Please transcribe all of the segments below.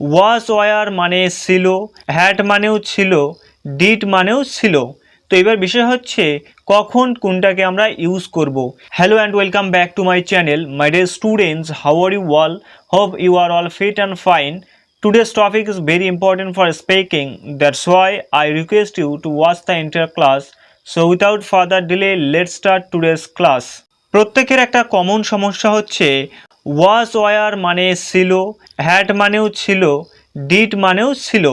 Was were মানে ছিল hat মানেও ছিল ডিট মানেও ছিল তো এবার বিষয় হচ্ছে কখন কোনটাকে আমরা ইউজ করব hello and welcome back to my channel my dear students how are you all hope you are all fit and fine Today's topic is very important for speaking. That's why I request you to watch the entire class. So without further delay, let's start today's class. প্রত্যেকের একটা common সমস্যা হচ্ছে was were মানে ছিল hat মানেও ছিল ডিট মানেও ছিল।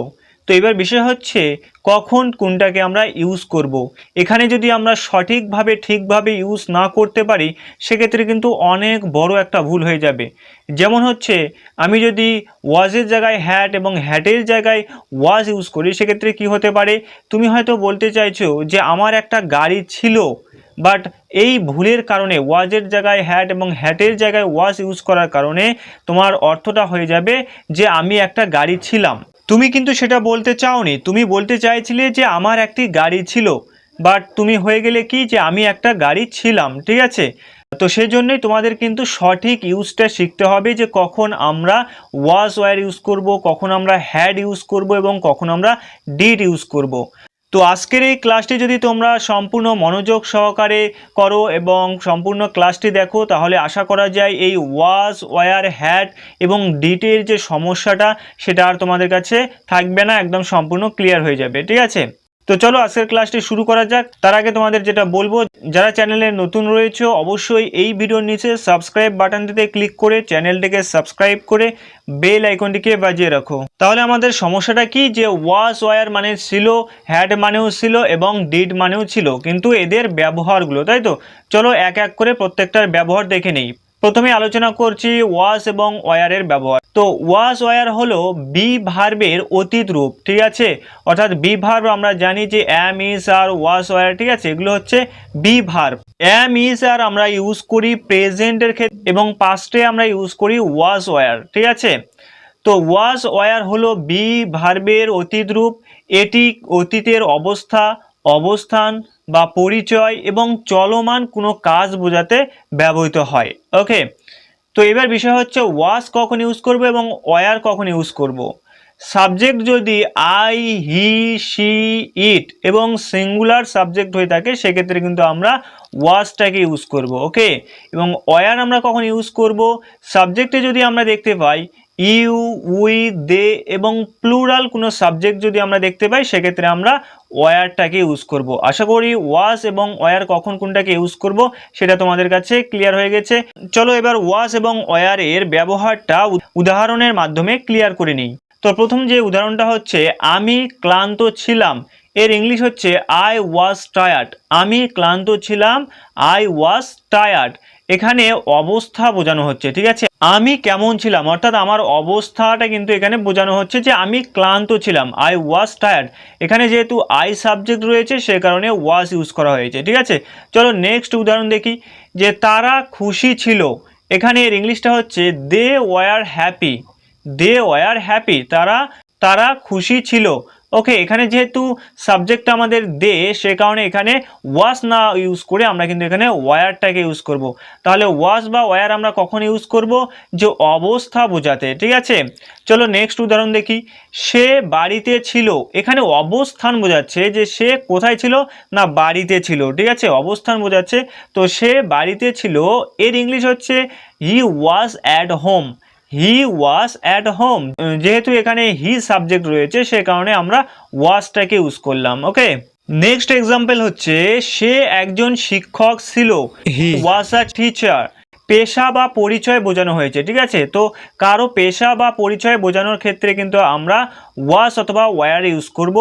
তো এবার বিষয় হচ্ছে, কখন কোনটাকে আমরা ইউজ করব। এখানে যদি আমরা সঠিকভাবে, ঠিকভাবে ইউজ না করতে পারি, সেক্ষেত্রে কিন্তু অনেক বড় একটা ভুল হয়ে যাবে। যেমন হচ্ছে, আমি যদি ওয়াজের জায়গায় হ্যাট এবং হ্যাটের জায়গায় ওয়াজ ইউজ করি, সেক্ষেত্রে কি হতে পারে? তুমি হয়তো বলতে চাইছো যে, আমার একটা গাড়ি ছিল বাট এই ভুলের কারণে ওয়াজের জায়গায় হ্যাট এবং হ্যাটের জায়গায় ওয়াজ ইউজ করার কারণে তোমার অর্থটা হয়ে যাবে যে আমি একটা গাড়ি ছিলাম। তুমি কিন্তু সেটা বলতে চাওনি। তুমি বলতে চাইছিলে যে আমার একটি গাড়ি ছিল। বাট তুমি হয়ে গেলে কি? যে আমি একটা গাড়ি ছিলাম, ঠিক আছে? তো সেই জন্যই তোমাদের কিন্তু সঠিক ইউজটা শিখতে হবে যে কখন আমরা ওয়াজ ওয়ার ইউজ করব, কখন আমরা হ্যাড ইউজ করব এবং কখন আমরা ডিড ইউজ করব। তো আজকের এই ক্লাসটি যদি তোমরা সম্পূর্ণ মনোযোগ সহকারে করো এবং সম্পূর্ণ ক্লাসটি দেখো, তাহলে আশা করা যায় এই ওয়াজ ওয়ার হ্যাট এবং ডিটের যে সমস্যাটা, সেটা আর তোমাদের কাছে থাকবে না, একদম সম্পূর্ণ ক্লিয়ার হয়ে যাবে, ঠিক আছে? তো চলো আজকের ক্লাসটি শুরু করা যাক। তার আগে তোমাদের যেটা বলব, যারা চ্যানেলে নতুন রয়েছে, অবশ্যই এই ভিডিওর নিচে সাবস্ক্রাইব বাটনটিতে ক্লিক করে চ্যানেলটিকে সাবস্ক্রাইব করে বেল আইকনটিকে বাজিয়ে রাখো। তাহলে আমাদের সমস্যাটা কি? যে ওয়াজ ওয়ার মানে ছিল হ্যাড মানেও ছিল এবং ডিড মানেও ছিল। কিন্তু এদের ব্যবহারগুলো, তাই তো? চলো এক এক করে প্রত্যেকটার ব্যবহার দেখে নেই। প্রথমে আলোচনা করছি ওয়াশ এবং ওয়ারের ব্যবহার। তো ওয়াশ ওয়ার হলো বি ভার্বের অতীত রূপ, ঠিক আছে? অর্থাৎ বি ভার্ব আমরা জানি যে অ্যাম ইস আর ওয়াশ ওয়ার ঠিক আছে? এগুলো হচ্ছে বি ভার্ব অ্যাম ইস আর আমরা ইউজ করি প্রেজেন্টের ক্ষেত্রে এবং পাস্টে আমরা ইউজ করি ওয়াশ ওয়ার ঠিক আছে? তো ওয়াশ ওয়ার হলো বি ভার্বের অতীত রূপ, এটি অতীতের অবস্থা অবস্থান বা পরিচয় এবং চলমান কোনো কাজ বোঝাতে ব্যবহৃত হয়। ওকে তো এবার বিষয় হচ্ছে ওয়াজ কখন ইউজ করব এবং ওয়ার কখন ইউজ করব। সাবজেক্ট যদি আই হি সি ইট এবং সিঙ্গুলার সাবজেক্ট হয়ে থাকে, সেক্ষেত্রে কিন্তু আমরা ওয়াজটাকে ইউজ করব। ওকে এবং ওয়ার আমরা কখন ইউজ করব? সাবজেক্টে যদি আমরা দেখতে পাই ইউ, উই, দে এবং প্লুরাল কোনো সাবজেক্ট যদি আমরা দেখতে পাই, সেক্ষেত্রে আমরা ওয়ারটাকে ইউজ করব। আশা করি ওয়াস এবং ওয়ার কখন কোনটাকে ইউজ করব, সেটা তোমাদের কাছে ক্লিয়ার হয়ে গেছে। চলো এবার ওয়াস এবং ওয়ারের ব্যবহারটা উদাহরণের মাধ্যমে ক্লিয়ার করে নিই। তো প্রথম যে উদাহরণটা হচ্ছে, আমি ক্লান্ত ছিলাম। এর ইংলিশ হচ্ছে আই ওয়াজ টায়ার্ড আমি ক্লান্ত ছিলাম আই ওয়াজ টায়ার্ড এখানে অবস্থা বোঝানো হচ্ছে, ঠিক আছে? আমি কেমন ছিলাম? অর্থাৎ আমার অবস্থাটা কিন্তু এখানে বোঝানো হচ্ছে যে আমি ক্লান্ত ছিলাম। আই ওয়াজ টায়ার্ড এখানে যেহেতু আই সাবজেক্ট রয়েছে, সে কারণে ওয়াজ ইউজ করা হয়েছে, ঠিক আছে? চলো নেক্সট উদাহরণ দেখি। যে তারা খুশি ছিল। এখানে এর ইংলিশটা হচ্ছে they were happy they were happy তারা তারা খুশি ছিল। ওকে এখানে যেহেতু সাবজেক্ট আমাদের দে, সে কারণে এখানে ওয়াশ না ইউজ করে আমরা কিন্তু এখানে ওয়ারটাকে ইউজ করব। তাহলে ওয়াশ বা ওয়ার আমরা কখন ইউজ করব? যে অবস্থা বোঝাতে, ঠিক আছে? চলো নেক্সট উদাহরণ দেখি। সে বাড়িতে ছিল, এখানে অবস্থান বোঝাচ্ছে যে সে কোথায় ছিল? না, বাড়িতে ছিল, ঠিক আছে? অবস্থান বোঝাচ্ছে। তো সে বাড়িতে ছিল, এর ইংলিশ হচ্ছে he was at home he was at home যেহেতু এখানে হি সাবজেক্ট রয়েছে সে কারণে আমরা ওয়াসটাকে ইউজ করলাম ওকে নেক্সট এক্সাম্পল হচ্ছে সে একজন শিক্ষক ছিল। হি ওয়াস আ টিচার পেশা বা পরিচয় বোঝানো হয়েছে, ঠিক আছে? তো কারও পেশা বা পরিচয় বোঝানোর ক্ষেত্রে কিন্তু আমরা ওয়াস অথবা ওয়ার ইউজ করব।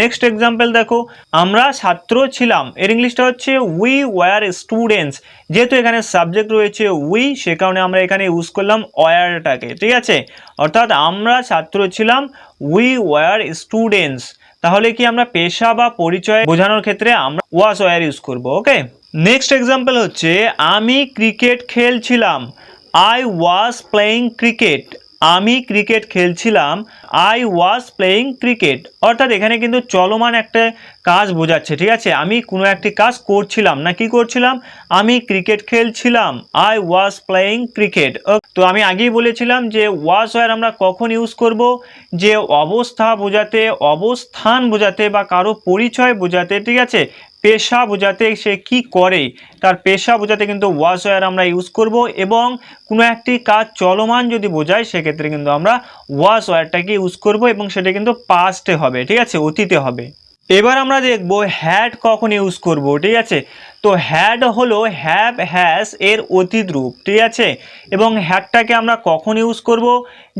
নেক্সট এক্সাম্পল দেখো, আমরা ছাত্র ছিলাম, এর ইংলিশটা হচ্ছে উই ওয়ার স্টুডেন্টস যেহেতু এখানে সাবজেক্ট রয়েছে উই সে কারণে আমরা এখানে ইউজ করলাম ওয়ারটাকে ঠিক আছে? অর্থাৎ আমরা ছাত্র ছিলাম উই ওয়ার স্টুডেন্টস তাহলে কি আমরা পেশা বা পরিচয় বোঝানোর ক্ষেত্রে আমরা ওয়াস ওয়ার ইউজ করব ওকে নেক্সট এক্সাম্পল হচ্ছে, আমি ক্রিকেট খেলছিলাম। আই ওয়াজ প্লেয়িং ক্রিকেট আমি ক্রিকেট খেলছিলাম আই ওয়াজ প্লেয়িং ক্রিকেট অর্থাৎ এখানে কিন্তু চলমান একটা কাজ বোঝাচ্ছে, ঠিক আছে? আমি কোনো একটি কাজ করছিলাম না, কি করছিলাম? আমি ক্রিকেট খেলছিলাম আই ওয়াজ প্লেয়িং ক্রিকেট তো আমি আগেই বলেছিলাম যে ওয়াজ ওয়ার আমরা কখন ইউজ করব? যে অবস্থা বোঝাতে, অবস্থান বোঝাতে বা কারও পরিচয় বোঝাতে, ঠিক আছে? পেশা বোঝাতে সে কি করে? তার পেশা বোঝাতে কিন্তু ওয়াজ ওয়ার আমরা ইউজ করব এবং কোনো একটি কাজ চলমান যদি বোঝায়, সেক্ষেত্রে কিন্তু আমরা ওয়াজ ওয়ারটাকে ইউজ করব এবং সেটা কিন্তু পাস্টে হবে, ঠিক আছে? অতীতে হবে। এবার আমরা দেখব হ্যাড কখন ইউজ করব, ঠিক আছে? তো হ্যাড হলো হ্যাভ হ্যাজ এর অতীত রূপ, ঠিক আছে? এবং হ্যাডটাকে আমরা কখন ইউজ করব?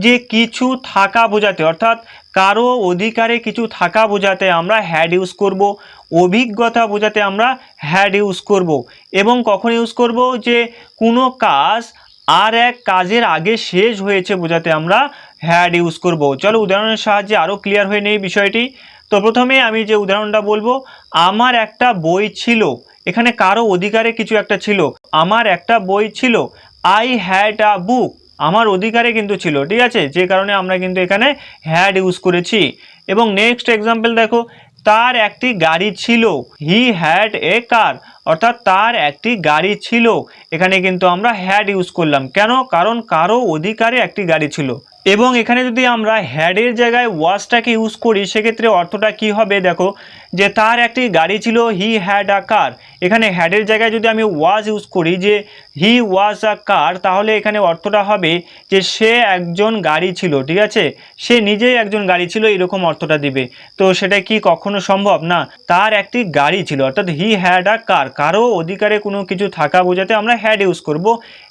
যে কিছু থাকা বোঝাতে, অর্থাৎ কারও অধিকারে কিছু থাকা বোঝাতে আমরা হ্যাড ইউজ করব, অভিজ্ঞতা বোঝাতে আমরা হ্যাড ইউজ করব। এবং কখন ইউজ করব? যে কোনো কাজ আর এক কাজের আগে শেষ হয়েছে বোঝাতে আমরা হ্যাড ইউজ করব। চলো উদাহরণের সাহায্যে আরও ক্লিয়ার হয়ে নেই বিষয়টি। তো প্রথমে আমি যে উদাহরণটা বলব, আমার একটা বই ছিল। এখানে কারও অধিকারে কিছু একটা ছিল। আমার একটা বই ছিল। আই হ্যাড আ বুক আমার অধিকারে কিন্তু ছিল, ঠিক আছে? যে কারণে আমরা কিন্তু এখানে হ্যাড ইউজ করেছি। এবং নেক্সট এক্সাম্পল দেখো, তার একটি গাড়ি ছিল হি হ্যাড এ কার অর্থাৎ তার একটি গাড়ি ছিল। এখানে কিন্তু আমরা হ্যাড ইউজ করলাম। কেন? কারণ কারও অধিকারে একটি গাড়ি ছিল। এবং এখানে যদি আমরা হ্যাডের জায়গায় ওয়াশটাকে ইউজ করি, সেক্ষেত্রে অর্থটা কি হবে? দেখো, যে তার একটি গাড়ি ছিল হি হ্যাড আ কার এখানে হ্যাডের জায়গায় যদি আমি ওয়াজ ইউজ করি, যে হি ওয়াজ আ কার তাহলে এখানে অর্থটা হবে যে সে একজন গাড়ি ছিল, ঠিক আছে? সে নিজেই একজন গাড়ি ছিল, এরকম অর্থটা দিবে। তো সেটা কি কখনো সম্ভব? না, তার একটি গাড়ি ছিল, অর্থাৎ হি হ্যাড আ কার কারও অধিকারে কোনো কিছু থাকা বোঝাতে আমরা হ্যাড ইউজ করব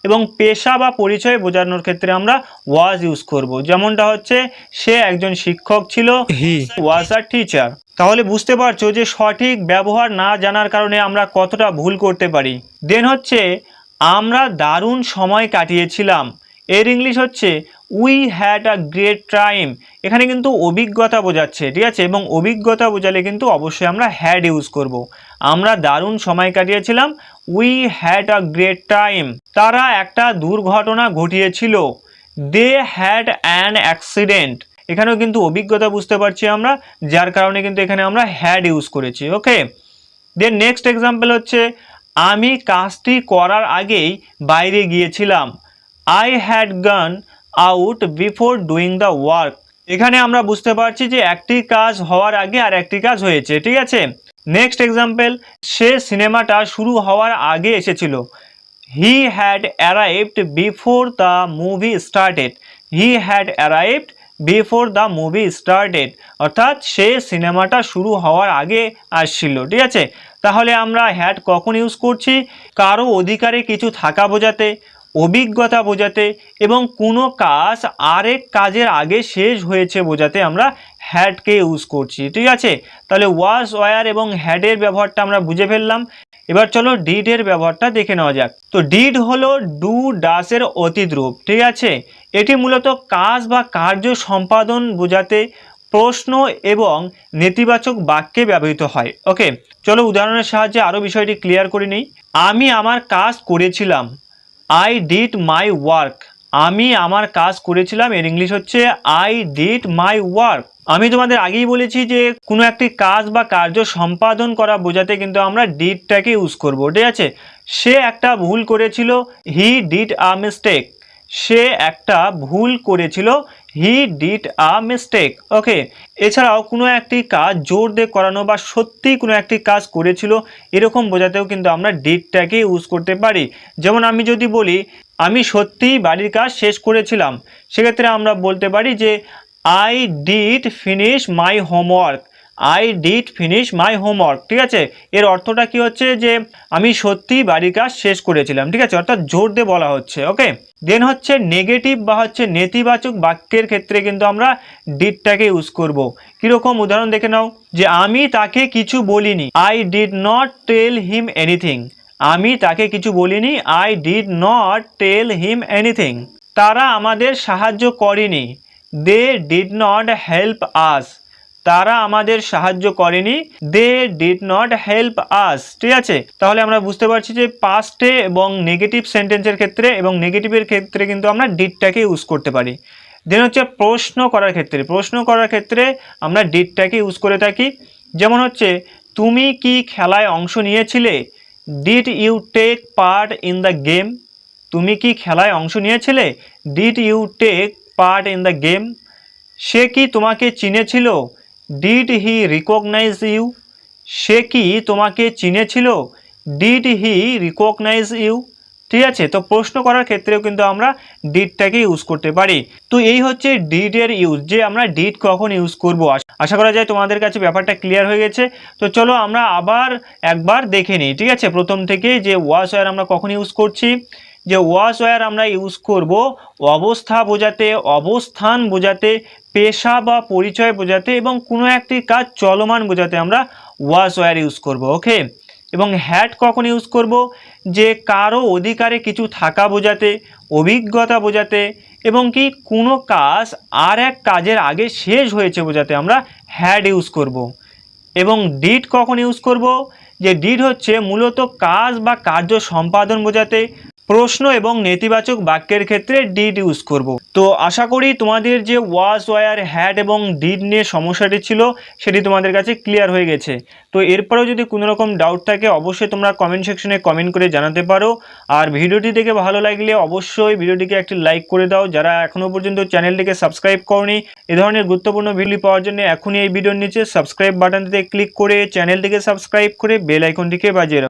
এবং পেশা বা পরিচয় বোঝানোর ক্ষেত্রে আমরা ওয়াজ ইউজ করব। যেমনটা হচ্ছে সে একজন শিক্ষক ছিল হি। ওয়াজ আ টিচার তাহলে বুঝতে পারছ যে সঠিক ব্যবহার না জানার কারণে আমরা কতটা ভুল করতে পারি। দেন হচ্ছে আমরা দারুণ সময় কাটিয়েছিলাম। এর ইংলিশ হচ্ছে we had a great time এখানে কিন্তু অভিজ্ঞতা বোঝাচ্ছে ঠিক আছে? এবং অভিজ্ঞতা বোঝালে কিন্তু অবশ্যই আমরা হ্যাড ইউজ করব। আমরা দারুণ সময় কাটিয়েছিলাম we had a great time তারা একটা দুর্ঘটনা ঘটিয়েছিল। দে হ্যাড অ্যান অ্যাক্সিডেন্ট এখানেও কিন্তু অভিজ্ঞতা বুঝতে পারছি আমরা, যার কারণে কিন্তু এখানে আমরা হ্যাড ইউজ করেছি ওকে দেন নেক্সট এক্সাম্পল হচ্ছে, আমি কাজটি করার আগেই বাইরে গিয়েছিলাম। I had gone out before doing the work এখানে আমরা বুঝতে পারছি যে একটি কাজ হওয়ার আগে আর একটি কাজ হয়েছে, ঠিক আছে? নেক্সট এক্সাম্পল সে সিনেমাটা শুরু হওয়ার আগে এসেছিল। He had arrived before the movie started he had arrived before the movie started অর্থাৎ সে সিনেমাটা শুরু হওয়ার আগে আসছিল, ঠিক আছে? তাহলে আমরা হ্যাড কখন ইউজ করছি? কারও অধিকারে কিছু থাকা বোঝাতে, অভিজ্ঞতা বোঝাতে এবং কোনো কাজ আরেক কাজের আগে শেষ হয়েছে বোঝাতে আমরা হ্যাডকে ইউজ করছি, ঠিক আছে? তাহলে ওয়াজ ওয়ার এবং হ্যাডের ব্যবহারটা আমরা বুঝে ফেললাম। এবার চলো ডিডের ব্যবহারটা দেখে নেওয়া যাক। তো ডিড হলো ডু ডাসের অতীত রূপ ঠিক আছে? এটি মূলত কাজ বা কার্য সম্পাদন বোঝাতে প্রশ্ন এবং নেতিবাচক বাক্যে ব্যবহৃত হয়। ওকে চলো উদাহরণের সাহায্যে আরও বিষয়টি ক্লিয়ার করে নিই। আমি আমার কাজ করেছিলাম। আই ডিড মাই ওয়ার্ক আমি আমার কাজ করেছিলাম, এর ইংলিশ হচ্ছে আই ডিড মাই ওয়ার্ক আমি তোমাদের আগেই বলেছি যে কোনো একটি কাজ বা কার্য সম্পাদন করা বোঝাতে কিন্তু আমরা ডিডটাকে ইউজ করব, ঠিক আছে? সে একটা ভুল করেছিল হি ডিড আ মিস্টেক সে একটা ভুল করেছিল হি ডিড আ মিস্টেক ওকে এছাড়াও কোনো একটি কাজ জোর দিয়ে করানো বা সত্যিই কোনো একটি কাজ করেছিল, এরকম বোঝাতেও কিন্তু আমরা ডিডটাকে ইউজ করতে পারি। যেমন আমি যদি বলি, আমি সত্যিই বাড়ির কাজ শেষ করেছিলাম, সেক্ষেত্রে আমরা বলতে পারি যে I did finish my homework I did finish my homework ঠিক আছে? এর অর্থটা কি হচ্ছে যে আমি সত্যিই বাড়ির কাজ শেষ করেছিলাম, ঠিক আছে? অর্থাৎ জোর দিয়ে বলা হচ্ছে ওকে দেন হচ্ছে নেগেটিভ বা হচ্ছে নেতিবাচক বাক্যের ক্ষেত্রে কিন্তু আমরা ডিডটাকে ইউজ করব। কীরকম? উদাহরণ দেখে নাও, যে আমি তাকে কিছু বলিনি। I did not tell him anything আমি তাকে কিছু বলিনি। I did not tell him anything তারা আমাদের সাহায্য করেনি। They did not help us তারা আমাদের সাহায্য করেনি। They did not help us ঠিক আছে? তাহলে আমরা বুঝতে পারছি যে পাস্টে এবং নেগেটিভ সেন্টেন্সের ক্ষেত্রে এবং নেগেটিভের ক্ষেত্রে কিন্তু আমরা ডিডটাকে ইউজ করতে পারি। দেন হচ্ছে প্রশ্ন করার ক্ষেত্রে। প্রশ্ন করার ক্ষেত্রে আমরা ডিডটাকে ইউজ করে থাকি। যেমন হচ্ছে, তুমি কি খেলায় অংশ নিয়েছিলে? Did you take part in the game তুমি কি খেলায় অংশ নিয়েছিলে? Did you take part in the game সে কি তোমাকে চিনেছিল? ডিড হি রিকগনাইজ ইউ সে কি তোমাকে চিনেছিল? ডিড হি রিকগনাইজ ইউ ঠিক আছে, তো প্রশ্ন করার ক্ষেত্রেও কিন্তু আমরা ডিডটাকে ইউজ করতে পারি। তো এই হচ্ছে ডিডের ইউজ যে আমরা ডিড কখন ইউজ করব? আশা করা যায় তোমাদের কাছে ব্যাপারটা ক্লিয়ার হয়ে গেছে। তো চলো আমরা আবার একবার দেখে নিই, ঠিক আছে? প্রথম থেকে যে ওয়াশ আমরা কখন ইউজ করছি? যে ওয়াশ ওয়ার আমরা ইউজ করব, অবস্থা বোঝাতে, অবস্থান বোঝাতে, পেশা বা পরিচয় বোঝাতে এবং কোনো একটি কাজ চলমান বোঝাতে আমরা ওয়াশ ওয়ার ইউজ করব ওকে এবং হ্যাট কখন ইউজ করব? যে কারও অধিকারে কিছু থাকা বোঝাতে, অভিজ্ঞতা বোঝাতে এবং কি কোনো কাজ আর এক কাজের আগে শেষ হয়েছে বোঝাতে আমরা হ্যাড ইউজ করব। এবং ডিড কখন ইউজ করব? যে ডিড হচ্ছে মূলত কাজ বা কার্য সম্পাদন বোঝাতে প্রশ্ন এবং নেতিবাচক বাক্যের ক্ষেত্রে ডিড ইউজ করব। তো আশা করি তোমাদের যে ওয়াজ ওয়ার হ্যাড এবং ডিড নিয়ে সমস্যাটি ছিল, সেটি তোমাদের কাছে ক্লিয়ার হয়ে গেছে। তো এরপরেও যদি কোনো রকম ডাউট থাকে, অবশ্যই তোমরা কমেন্ট সেকশনে কমেন্ট করে জানাতে পারো। আর ভিডিওটি দেখে ভালো লাগলে অবশ্যই ভিডিওটিকে একটি লাইক করে দাও। যারা এখনও পর্যন্ত চ্যানেলটিকে সাবস্ক্রাইব করনি, এ ধরনের গুরুত্বপূর্ণ ভিডিও পাওয়ার জন্য এখনই এই ভিডিওর নিচে সাবস্ক্রাইব বাটনটিতে ক্লিক করে চ্যানেলটিকে সাবস্ক্রাইব করে বেল আইকনটিকে বাজিয়ে